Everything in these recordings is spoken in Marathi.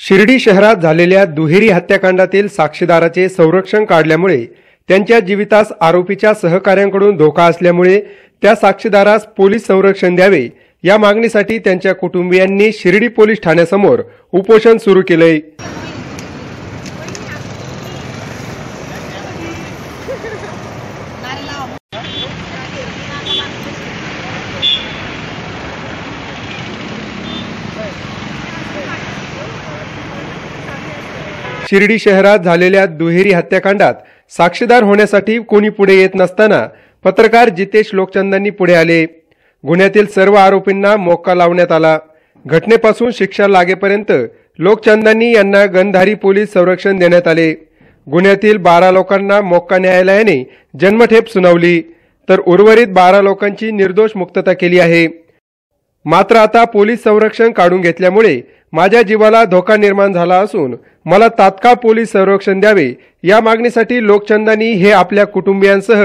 शिर्डी शहरात झालेल्या दुहेरी हत्याकांडातील साक्षीदाराचे संरक्षण काढल्यामुळे त्यांच्या जीवितास आरोपीच्या सहकाऱ्यांकडून धोका असल्यामुळे त्या साक्षीदारास पोलीस संरक्षण द्यावे या मागणीसाठी त्यांच्या कुटुंबियांनी शिर्डी पोलीस ठाण्यासमोर उपोषण सुरू केलंय. शिर्डी शहरात झालेल्या दुहेरी हत्याकांडात साक्षीदार होण्यासाठी कोणी पुढे येत नसताना पत्रकार जितेश लोकचंदांनी पुढे आले. गुन्ह्यातील सर्व आरोपींना मोक्का लावण्यात आला. घटनेपासून शिक्षा लागेपर्यंत लोकचंदांनी यांना गंधारी पोलीस संरक्षण देण्यात आले. गुन्ह्यातील बारा लोकांना मोक्का न्यायालयाने जन्मठेप सुनावली. तर उर्वरित बारा लोकांची निर्दोष मुक्तता केली आहे. मात्र आता पोलीस संरक्षण काढून घेतल्यामुळे माझ्या जीवाला धोका निर्माण झाला असून मला तात्काळ पोलीस संरक्षण द्यावे. या मागणीसाठी लोकचंदानी हे आपल्या कुटुंबियांसह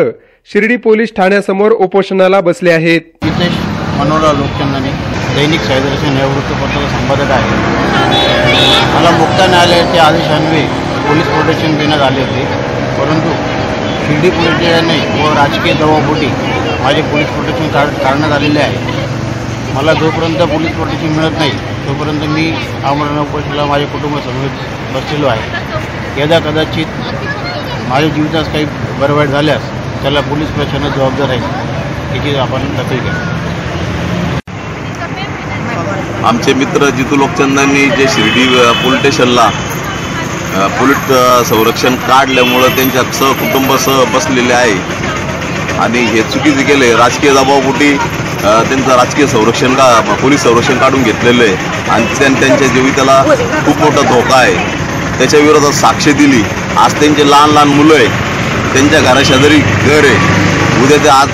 शिर्डी पोलीस ठाण्यासमोर उपोषणाला बसले आहेत. नितेश मनोहरराव लोकचंदानी दैनिक सायदर्शन या वृत्तपत्राचा संपादक आहे. मला मुक्त न्यायालयाचे आदेशान्वये पोलीस प्रोटेक्शन देण्यात आले होते. परंतु शिर्डी पोलीस व राजकीय दबावपोटी माझे पोलीस प्रोटेक्शन काढण्यात आलेले आहे. मला जोपर्यंत पोलीस प्रोटेक्शन मिळत नाही तोपर्यंत मी आमरण उपोषणाला माझ्या कुटुंबासमवेत बसलेलो आहे. यदा कदाचित माझ्या जीवितास काही बरवाईट झाल्यास त्याला पोलीस प्रशासन जबाबदार आहे याची आपण दखल घ्या. आमचे मित्र जितू लोकचंदांनी जे शिर्डी पोलीस स्टेशनला पोलीस संरक्षण काढल्यामुळं त्यांच्या सहकुटुंब सह बसलेले आहे. आणि हे चुकीचे केले राजकीय दबावपोटी त्यांचं राजकीय संरक्षण का पोलीस संरक्षण काढून घेतलेलं आहे. आणि त्यां त्यांच्या जीविताला खूप मोठा धोका आहे. त्याच्या विरोधात साक्ष दिली. आज त्यांचे लहान लहान मुलं आहे. त्यांच्या घराशेजारी घर आहे. उद्या ते आज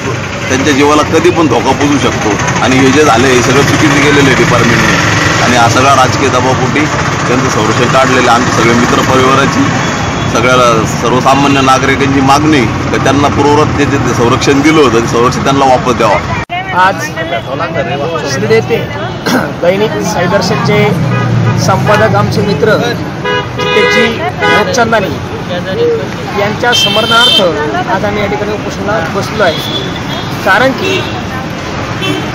त्यांच्या जीवाला कधी पण धोका पोचू शकतो. आणि हे जे झाले हे सगळं चुकीचं गेलेलं आहे डिपार्टमेंटने आणि हा सगळा राजकीय दबावपोटी त्यांचं संरक्षण काढलेलं आहे. आमच्या सगळ्या मित्र परिवाराची सगळ्या सर्वसामान्य नागरिकांची मागणी तर त्यांना पूर्ववत ते संरक्षण दिलं होतं संरक्षण त्यांना वापस द्यावा. आज श्री दैनिक साईदर्शनचे संपादक आमचे मित्र त्याची लोकचंदानी यांच्या समर्थनार्थ आज आम्ही या ठिकाणी उपोषणाला बसलो आहे. कारण की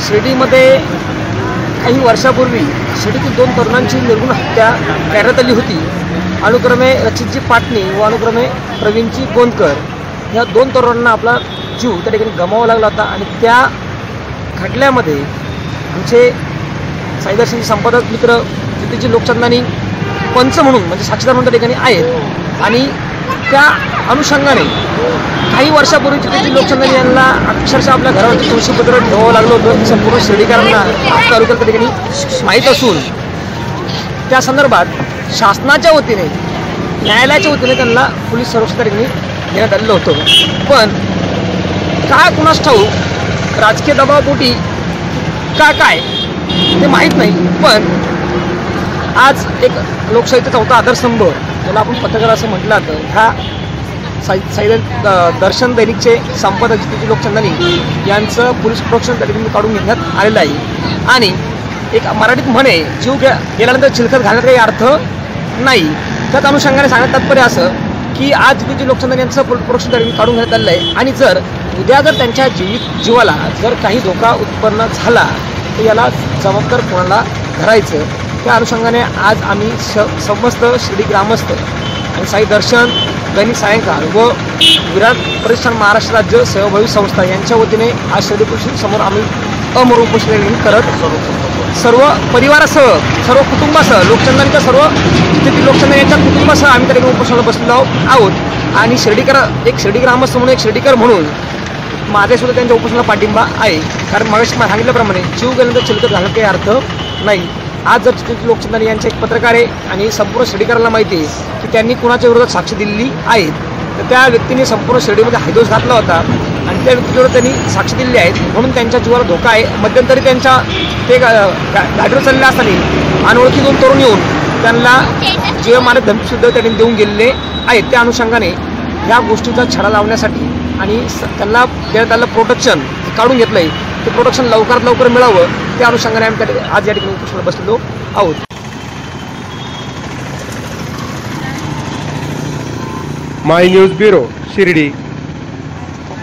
शिर्डीमध्ये काही वर्षापूर्वी शिर्डीतील दोन तरुणांची निर्गुण हत्या करण्यात आली होती. अनुक्रमे रचितजी पाटणी व अनुक्रमे प्रवीणजी गोंदकर. या दोन तरुणांना आपला जीव त्या ठिकाणी गमावा लागला होता आणि त्या खटल्यामध्ये आमचे साईदर्शनचे संपादक मित्र जितेजी लोकचंदानी पंच म्हणून म्हणजे साक्षीदार म्हणून त्या ठिकाणी आहेत. आणि त्या अनुषंगाने काही वर्षापूर्वी जितेजी लोकचंदानी यांना अक्षरशः आपल्या घरावरती तुळशीपत्र ठेवावं लागलं होतं. संपूर्ण शिर्डीकरांना तालुक्यात त्या ठिकाणी माहीत असून त्या संदर्भात शासनाच्या वतीने न्यायालयाच्या वतीने त्यांना पोलीस संरक्षण त्या ठिकाणी देण्यात आलेलं होतं. पण काय कुणास ठाऊक राजकीय दबावपोटी का काय ते माहीत नाही पण आज एक लोकशाहीचा चौथा आधारस्तंभ ज्याला आपण पत्रकार असं म्हटलं तर ह्या साई साई दर्शन दैनिकचे संपादक जितेजी लोकचंदानी यांचं पोलीस प्रोटेक्शन त्या काढून घेण्यात आलेलं आहे. आणि एक मराठीत म्हणे जीव गे गेल्यानंतर चिलखत घालण्यात काही अर्थ नाही. त्याच अनुषंगाने सांगण्यात तात्पर्य असं की आज जितेजी लोकचंदानी यांचं प्रोडक्शन काढून घेण्यात आलेलं आहे. आणि जर उद्या जर त्यांच्या जीवित जीवाला जर काही धोका उत्पन्न झाला तर याला जबाबदार कोणाला धरायचं? त्या अनुषंगाने आज आम्ही श समस्त शिर्डी ग्रामस्थ आणि साई दर्शन दैनिक सायंकाळ व विराट प्रतिष्ठान महाराष्ट्र राज्य सेवाभावी संस्था यांच्या वतीने आज शिर्डी समोर आम्ही अमर उपोषण करत सर्व परिवारासह सर्व कुटुंबासह लोकचंदांच्या सर्व तिथे लोकचंदन यांच्या कुटुंबासह आम्ही त्या ठिकाणी उपोषणाला बसलेलो आहोत. आणि शिर्डीकर एक शिर्डी ग्रामस्थ म्हणून एक शिर्डीकर म्हणून माझ्यासुद्धा त्यांच्या उपोषणाला पाठिंबा आहे. कारण मगाशी सांगितल्याप्रमाणे जीव गेल्यानंतर चिलकत घालत काही अर्थ नाही. आज जर स्थिती लोकचंदन यांचे एक पत्रकार आहे आणि संपूर्ण शिर्डीकरांना माहिती आहे की त्यांनी कुणाच्या विरोधात साक्ष दिलेली आहे. तर त्या व्यक्तीने संपूर्ण शिर्डीमध्ये हायदोस घातला होता. आणि त्या व्यक्तीवर त्यांनी साक्ष दिलेली आहेत. म्हणून त्यांच्या जीवाला धोका आहे. मध्यंतरी त्यांच्या ते गाडीवर चाललेले असताना अनोळखी दोन तरुण येऊन त्यांना जीवमानक धमकीसुद्धा त्यांनी देऊन गेलेले आहेत. त्या अनुषंगाने या गोष्टीचा छडा लावण्यासाठी आणि त्यांना त्यांना प्रोटेक्शन काढून घेतलं आहे ते प्रोटेक्शन लवकरात लवकर मिळावं. त्या अनुषंगाने आम्ही त्या आज या ठिकाणी बसलेलो आहोत. My news bureau Shirdi.